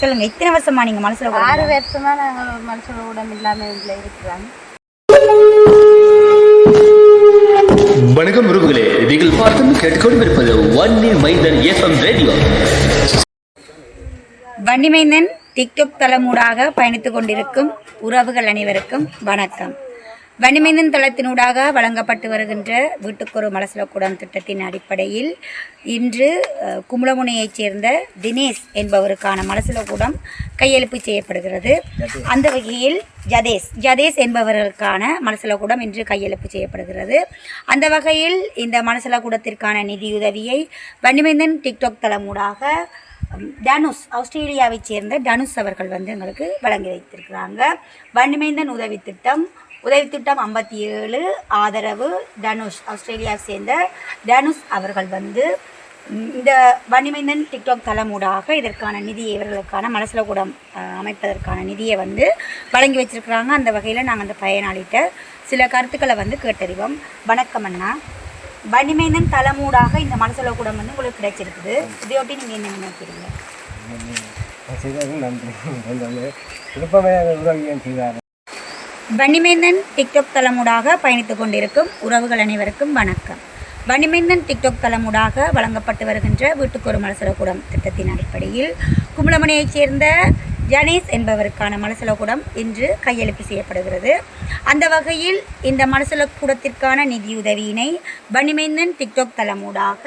சொல்லுங்க இத்தனை வருஷமா நீங்க மனசுல ஆறு வருஷமா நாங்கள் மனுஷன் உடம்பு இல்லாமல் இதில் இருக்கிறோம். வணக்கம் உறவுகளே நீங்கள் பார்த்தும் கேட்டுக்கொண்டிருப்பது ஒன்னி மைதன் எஃப்எம் ரேடியோ வன்னிமைந்தன் டிக்டாக் தளமூடாக பயணித்துக் கொண்டிருக்கும் உறவுகள் அனைவருக்கும் வணக்கம். வனிமைந்தன் தளத்தினூடாக வழங்கப்பட்டு வருகின்ற வீட்டுக்கொரு மலசலக்கூடம் திட்டத்தின் அடிப்படையில் இன்று கும்பலமுனையைச் சேர்ந்த தினேஷ் என்பவருக்கான மலசலக்கூடம் கையெழுப்பு செய்யப்படுகிறது. அந்த வகையில் ஜதேஷ் ஜதேஷ் என்பவர்களுக்கான மலசலக்கூடம் இன்று கையெழுப்பு செய்யப்படுகிறது. அந்த வகையில் இந்த மலசலக்கூடத்திற்கான நிதியுதவியை வன்னிமைந்தன் டிக்டாக் தளமூடாக டனுஸ் ஆஸ்திரேலியாவைச் சேர்ந்த டனுஸ் அவர்கள் வந்து எங்களுக்கு வழங்கி வைத்திருக்கிறாங்க. வன்னிமைந்தன் உதவி திட்டம் உதவி திட்டம் ஐம்பத்தி ஏழு ஆதரவு தனுஷ் ஆஸ்திரேலியாவை சேர்ந்த தனுஷ் அவர்கள் வந்து இந்த வன்னிமைந்தன் டிக்டாக் தளமூடாக இதற்கான நிதியை இவர்களுக்கான மனசில் கூடம் அமைப்பதற்கான நிதியை வந்து வழங்கி வச்சிருக்கிறாங்க. அந்த வகையில் நாங்கள் அந்த பயனாளிகிட்ட சில கருத்துக்களை வந்து கேட்டறிவோம். வணக்கம் அண்ணா. வன்னிமைந்தன் தளமூடாக இந்த மலசலக்கூடம் வந்து உங்களுக்கு கிடைச்சிருக்குது. இதையொட்டி நீங்கள் என்ன நினைக்கிறீங்க? நன்றி. விருப்பமே உதவியும் செய்வார் வன்னிமேந்தன் டிக்டாக் தளமூடாக பயணித்து கொண்டிருக்கும் உறவுகள் அனைவருக்கும் வணக்கம். வன்னிமேந்தன் டிக்டாக் தளமூடாக வழங்கப்பட்டு வருகின்ற வீட்டுக்கொரு மலசலக்கூடம் திட்டத்தின் அடிப்படையில் கும்பலமணியைச் சேர்ந்த ஜனேஷ் என்பவருக்கான மலசலக்கூடம் இன்று கையெழுப்பு செய்யப்படுகிறது. அந்த வகையில் இந்த மலசலக்கூடத்திற்கான நிதியுதவியினை வன்னிமேந்தன் டிக்டாக் தளமூடாக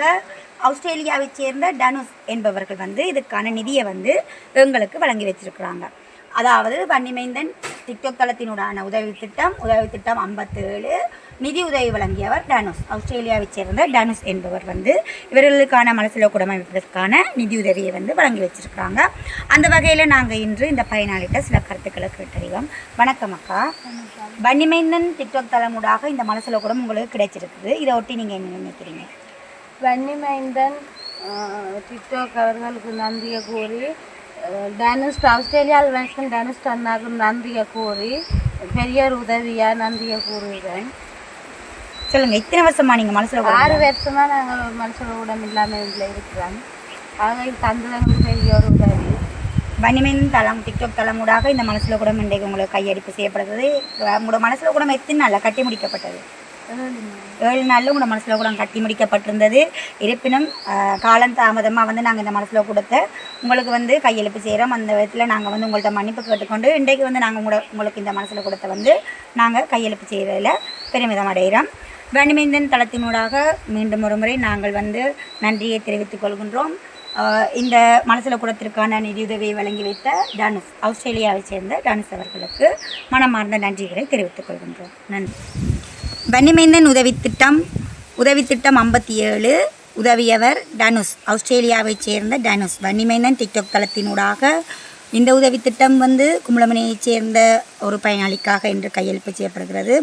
ஆஸ்திரேலியாவைச் சேர்ந்த டனுஸ் என்பவர்கள் வந்து இதற்கான நிதியை வந்து எங்களுக்கு வழங்கி வச்சிருக்கிறாங்க அதாவது வன்னிமைந்தன் டிக்டாக் தளத்தினுடான உதவி திட்டம் உதவி திட்டம் ஐம்பத்தேழு. நிதி உதவி வழங்கியவர் டனுஸ். ஆஸ்திரேலியாவைச் சேர்ந்த டனுஸ் என்பவர் வந்து இவர்களுக்கான மனசில குடமைப்பதற்கான நிதியுதவியை வந்து வழங்கி வச்சிருக்கிறாங்க. அந்த வகையில் நாங்கள் இன்று இந்த பயனாளிகிட்ட சில கருத்துக்களை கேட்டறிவோம். வணக்கம் அக்கா. வன்னிமைந்தன் டிக்டாக் தளமூடாக இந்த மனசில குடம் உங்களுக்கு கிடைச்சிருக்குது. இதை ஒட்டி நீங்கள் என்ன நினைக்கிறீங்க? வன்னிமைந்தன் டிக்டாக் அவர்களுக்கு நன்றியை கூறி டனுஸ்ட் ஆஸ்திரேலியாவில் வசிக்கும் டனுஸ்ட் அண்ணாவுக்கு நன்றியை கூறி பெரிய ஒரு உதவியாக நன்றியை கூறுகிறேன். சொல்லுங்க இத்தனை வருஷமா நீங்கள் மனசில் ஆறு வருஷமா நாங்கள் மனுஷன் உடம்பு இல்லாமல் இதில் இருக்கிறோம். அவங்க தந்ததங்களுக்கு பெரிய ஒரு உதவி. வன்னிமைந்தன் தளம் டிக்டாக் தளமூடாக இந்த மனசில் கூட இன்றைக்கு உங்களுக்கு கையடிப்பு செய்யப்படுகிறது. உங்களோட மனசில் கூட எத்தனை நாளில் கட்டி முடிக்கப்பட்டது? ஏழு நாளில் உங்களோட மனசில் கூட கட்டி முடிக்கப்பட்டிருந்தது. இருப்பினும் காலம் தாமதமாக வந்து நாங்கள் இந்த மனசில் கூடத்தை உங்களுக்கு வந்து கையெழுப்பு செய்கிறோம் அந்த விதத்தில் நாங்கள் வந்து உங்கள்கிட்ட மன்னிப்பு கேட்டுக்கொண்டு இன்றைக்கு வந்து நாங்கள் உங்களோட உங்களுக்கு இந்த மனசில் கூடத்தை வந்து நாங்கள் கையெழுப்பு செய்கிறதில் பெருமிதம் அடைகிறோம். வன்னிமைந்தன் தளத்தினூடாக மீண்டும் ஒரு முறை நாங்கள் வந்து நன்றியை தெரிவித்துக் கொள்கின்றோம். இந்த மனசில் கூடத்திற்கான நிதியுதவியை வழங்கி வைத்த டனுஸ் ஆஸ்திரேலியாவைச் சேர்ந்த டனுஸ் அவர்களுக்கு மனமார்ந்த நன்றிகளை தெரிவித்துக் கொள்கின்றோம். நன்றி. வன்னிமைந்தன் உதவி திட்டம் உதவி திட்டம் ஐம்பத்தி ஏழு உதவியவர் டனுஸ் ஆஸ்திரேலியாவைச் சேர்ந்த டனுஸ். வன்னிமைந்தன் டிக்டாக் தளத்தினூடாக இந்த உதவி திட்டம் வந்து கும்பலமனையைச் சேர்ந்த ஒரு பயனாளிக்காக இன்று கையெழுப்பு செய்யப்படுகிறது.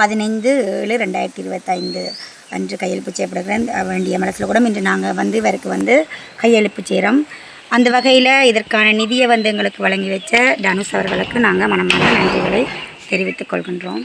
பதினைந்து ஏழு ரெண்டாயிரத்தி இருபத்தைந்து அன்று கையெழுப்பு செய்யப்படுகிற வேண்டிய மனசில் கூட இன்று நாங்கள் வந்து இவருக்கு வந்து கையெழுப்பு செய்கிறோம். அந்த வகையில் இதற்கான நிதியை வந்து எங்களுக்கு வழங்கி வச்ச டனுஸ் அவர்களுக்கு நாங்கள் மனமான நன்றிகளை தெரிவித்துக் கொள்கின்றோம்.